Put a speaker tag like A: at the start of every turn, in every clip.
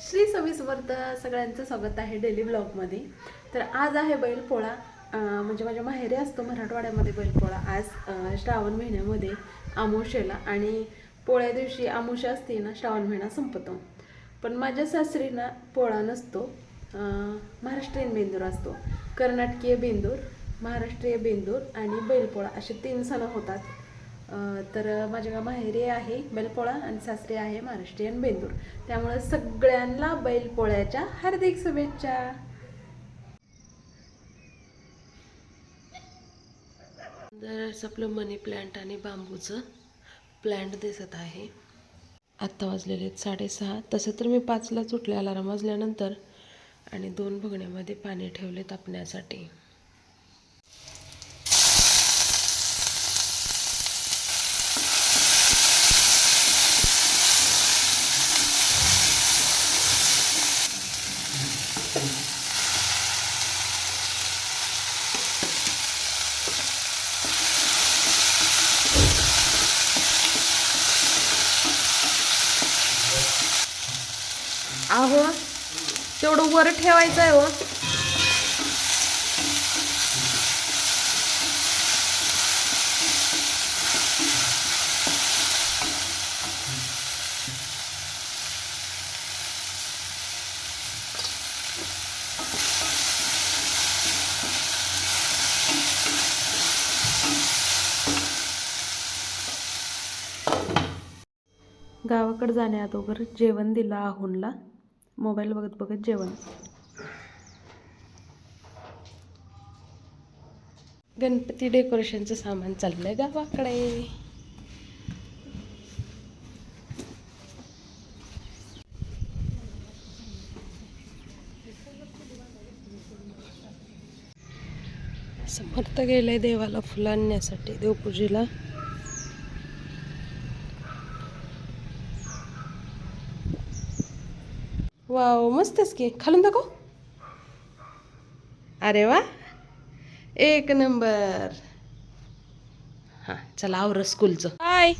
A: श्री स्वामी समर्थ सगळ्यांचं स्वागत आहे डेली ब्लॉगमध्ये. तर आज आहे बैलपोळा म्हणजे माझ्या माहेरी असतो मराठवाड्यामध्ये बैलपोळा. आज श्रावण महिन्यामध्ये आमोशेला आणि पोळ्या दिवशी आमोशा असते ना श्रावण महिना संपतो. पण माझ्या सासरीना पोळा नसतो महाराष्ट्रीयन बेंदूर असतो. कर्नाटकीय बेंदूर महाराष्ट्रीय बेंदूर आणि बैलपोळा असे तीन सण होतात. तर माझ्या माहेरी आहे बैलपोळा आणि सासरी आहे महाराष्ट्रीयन बेंदूर. त्यामुळे सगळ्यांना बैलपोळ्याच्या हार्दिक शुभेच्छा. जर आपलं मनी प्लॅन्ट आणि बांबूचं प्लॅन्ट दिसत आहे. आत्ता वाजलेले आहेत साडेसहा. तसं तर मी पाचलाच उठले अलाराम वाजल्यानंतर आणि दोन बघण्यामध्ये पाणी ठेवले तापण्यासाठी अहो तेवढं वर ठेवायचं आहे हो. गावाकडे जाण्या अगोदर जेवण दिलं आहुनला. मोबाईल बघत बघत जेवण. गणपती डेकोरेशनचं सामान चाललंय गावाकडे. समर्थ गेलंय देवाला फुलं आणण्यासाठी देवपूजेला. वाव मस्तच की. खालून दाखव. अरे वा. एक नंबर. हां चला आवर स्कूलचं. हाय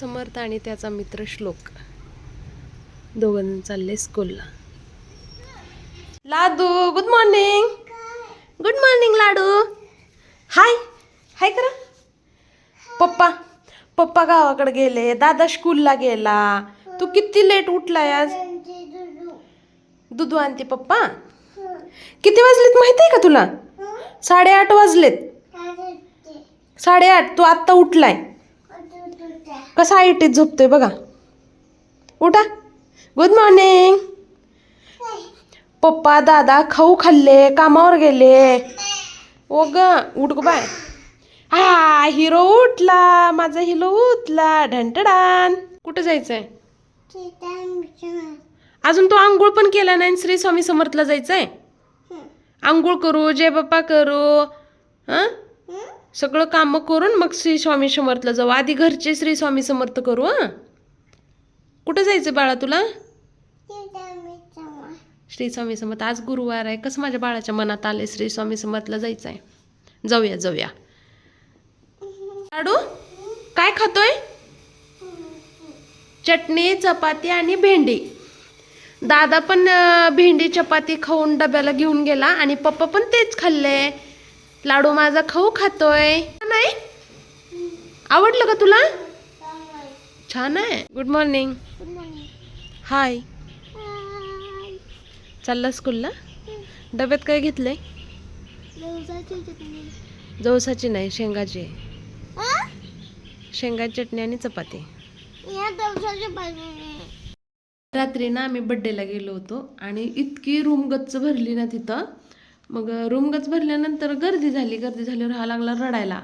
A: समर्थ आणि त्याचा मित्र श्लोक. दोघं चालले स्कूलला. Ladu good morning good morning Ladu. Hi hi करा. पप्पा. पप्पा गावाकडे गेले दादा स्कूलला गेला. तू किती लेट उठलाय आज? दुधू आणते पप्पा. किती वाजलेत माहिती आहे का तुला? साडेआठ वाजलेत. साडेआठ तू आत्ता उठलाय. कसा आयटीत झोपतोय बघा. उठा. गुड मॉर्निंग पप्पा दादा खाऊ खाल्ले कामावर गेले. ओ ग उठ ग बाय हा हिरो उठला माझा हिरो उठला ढंटडान कुठं जायचंय? अजून तो आंघोळ पण केला नाही श्री स्वामी समर्थला जायचंय? आंघोळ करू जय बाप्पा करू हां? सगळं काम करून मग श्री स्वामी समर्थला जाऊ. आधी घरचे श्री स्वामी समर्थ करू हां? कुठं जायचं बाळा तुला? श्री स्वामी समर्थ. आज गुरुवार आहे. कसं माझ्या बाळाच्या मनात आले श्री स्वामी समर्थला जायचं आहे जाऊया जाऊया. लाडू? काय खातोय? चटणी चपाती आणि भेंडी. दादा पण भेंडी चपाती खाऊन डब्याला घेऊन गेला आणि पप्पा पण तेच खाल्ले. लाडू माझा खाऊ खातोय. नाही? आवडलं का तुला? छान आहे. गुड मॉर्निंग हाय चालला स्कूलला डब्यात काय घेतलंय? जवसाची नाही शेंगाची. शेंगाची चटणी आणि चपाती. रात्री ना आम्ही बड्डेला गेलो होतो आणि इतकी रूम गच्च भरली ना तिथं. मग रूम गच्च भरल्यानंतर गर्दी झाली गर्दी झाल्यावर हा लागला रडायला.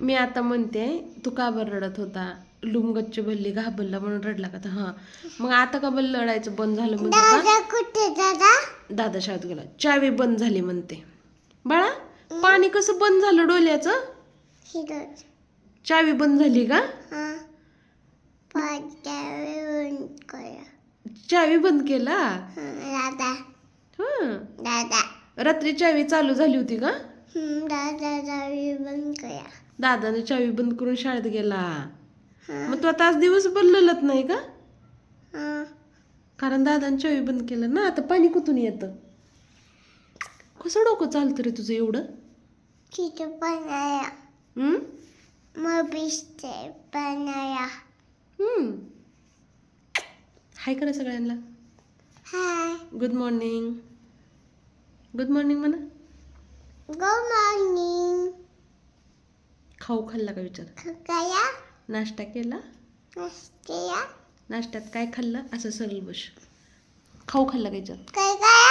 A: मी आता म्हणते तू का बरं रडत होता? लूम गच्च भरली घाबरला म्हणून रडला का? तर हां. मग आता का बरं रडायचं? बंद झालं म्हणतो का? दादा शाळेत गेला. चावी बंद झाली म्हणते. बाळा पाणी कसं बंद झालं डोल्याचं चावी बंद झाली का? चावी बंद केला? हं. रात्री चावी चालू झाली होती का? दादाने चावी बंद करून शाळेत गेला. मग तू आता आज दिवस बदललत नाही का? कारण दादांनी चवी बंद केलं ना आता पाणी कुठून येतं? कसं डोकं चालतं रे तुझं एवढं?
B: चित्र बनाया.
A: हम्म?
B: मग बनाया.
A: हम्म. हाय करा सगळ्यांना?
B: Hi.
A: Good morning good morning म्हणा.
B: गुड मॉर्निंग
A: खाऊ खाल्ला का विचार? नाश्ता केला?
B: नसते
A: नाश्त्यात काय खाल्लं? असं सरळ बस. खाऊ खाल्ला का विचार?
B: काय काय?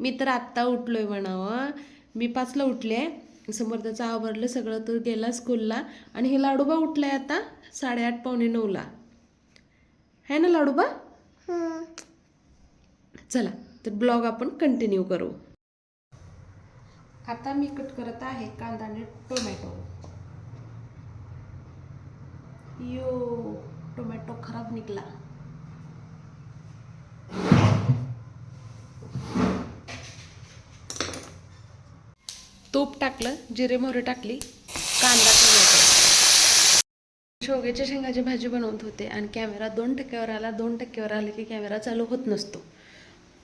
A: मी तर आत्ता उठलो आहे म्हणावं मी पाचला उठले समर्थाचं आवरलं सगळं तो गेला स्कूलला. आणि हे लाडूबा उठलाय आता साडेआठ पावणे नऊला. है ना लाडूबा? चला तर ब्लॉग आपण कंटिन्यू करू. आता मी कट करत आहे कांदा आणि टोमॅटो. यो टोमॅटो खराब निघला. तूप टाकलं जिरे मोहरे टाकली कांदा टोमॅटो. शेवग्याच्या शेंगाची भाजी बनवत होते आणि कॅमेरा दोन टक्क्यावर आला दोन टक्क्यावर आले की कॅमेरा चालू होत नसतो.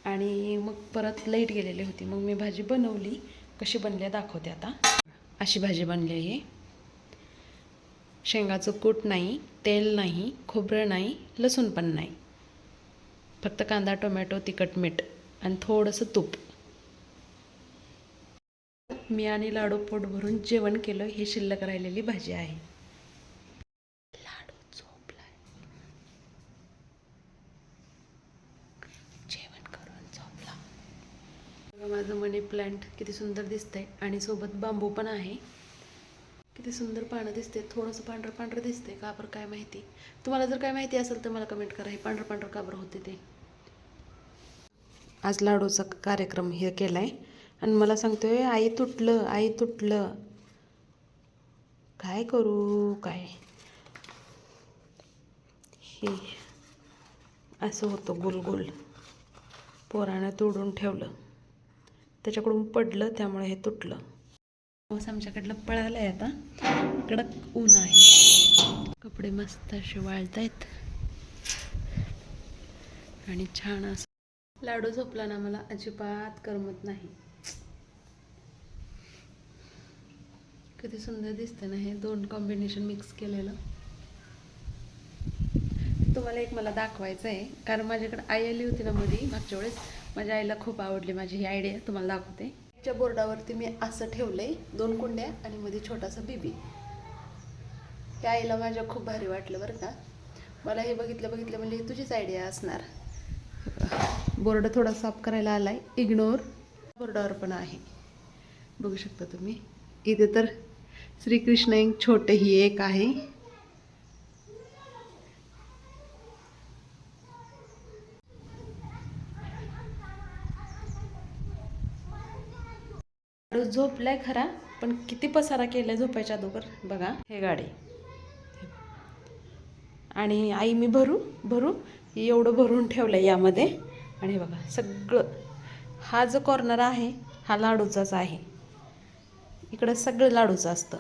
A: आणि मग परत लाइट गेलेली होती. मग मी भाजी बनवली. कशी बनली दाखवते आता. अशी भाजी बनली आहे. शेंगाचं कूट नाही तेल नाही खोबरं नाही लसूण पण नाही. फक्त कांदा टोमॅटो तिखट मीठ आणि थोडंसं तूप. मी आणि लाडू पोट भरून जेवण केलं ही शिल्लक राहिलेली भाजी आहे. लाडू झोपलाय. जेवण करून झोपला. बघा माझं मनी प्लांट किती सुंदर दिसतंय आणि सोबत बांबू पण आहे. किती सुंदर पानं दिसते थोडंसं पांढरं पांढरं दिसतंय का बरं काय माहिती? तुम्हाला जर काय माहिती असेल तर मला कमेंट करा हे पांढरं पांढरं का बरं होते ते? आज लाडूचा कार्यक्रम हे केला आहे आणि मला सांगतोय आई तुटलं आई तुटलं. काय करू? काय? हे असं होतं गोल गोल पोरानं तोडून ठेवलं. त्याच्याकडून पडलं त्यामुळे हे तुटलं. पाऊस आमच्याकडलं पळालं आहे आता. कडक ऊन आहे. कपडे मस्त असे वाळत आहेत आणि छान असं लाडू झोपला ना मला अजिबात करमत नाही. किती सुंदर दिसतं ना हे दोन कॉम्बिनेशन मिक्स केलेलं. तुम्हाला एक मला दाखवायचं आहे कारण माझ्याकडे आई आली होती ना मध्ये मागच्या वेळेस. माझ्या आईला खूप आवडली माझी ही आयडिया तुम्हाला दाखवते. च्या बोर्डावरती मी असं ठेवलंय दोन कुंड्या आणि मध्ये छोटासा बेबी त्या आईला माझ्या खूप भारी वाटलं बरं का. मला हे बघितलं बघितलं म्हणजे तुझीच आयडिया असणार. बोर्ड थोडा साफ करायला आलाय. इग्नोर बोर्डावर पण आहे. बघू शकता तुम्ही. इथे तर श्रीकृष्ण एक छोटे ही एक आहे. लाडू झोपलाय खरा पण किती पसारा केलाय झोपायच्या अगोदर? बघा हे गाडी. आणि आई मी भरू भरू एवढं भरून ठेवलंय यामध्ये. आणि बघा सगळं हा जो कॉर्नर आहे हा लाडूचाच आहे. इकडं सगळं लाडूचं असतं.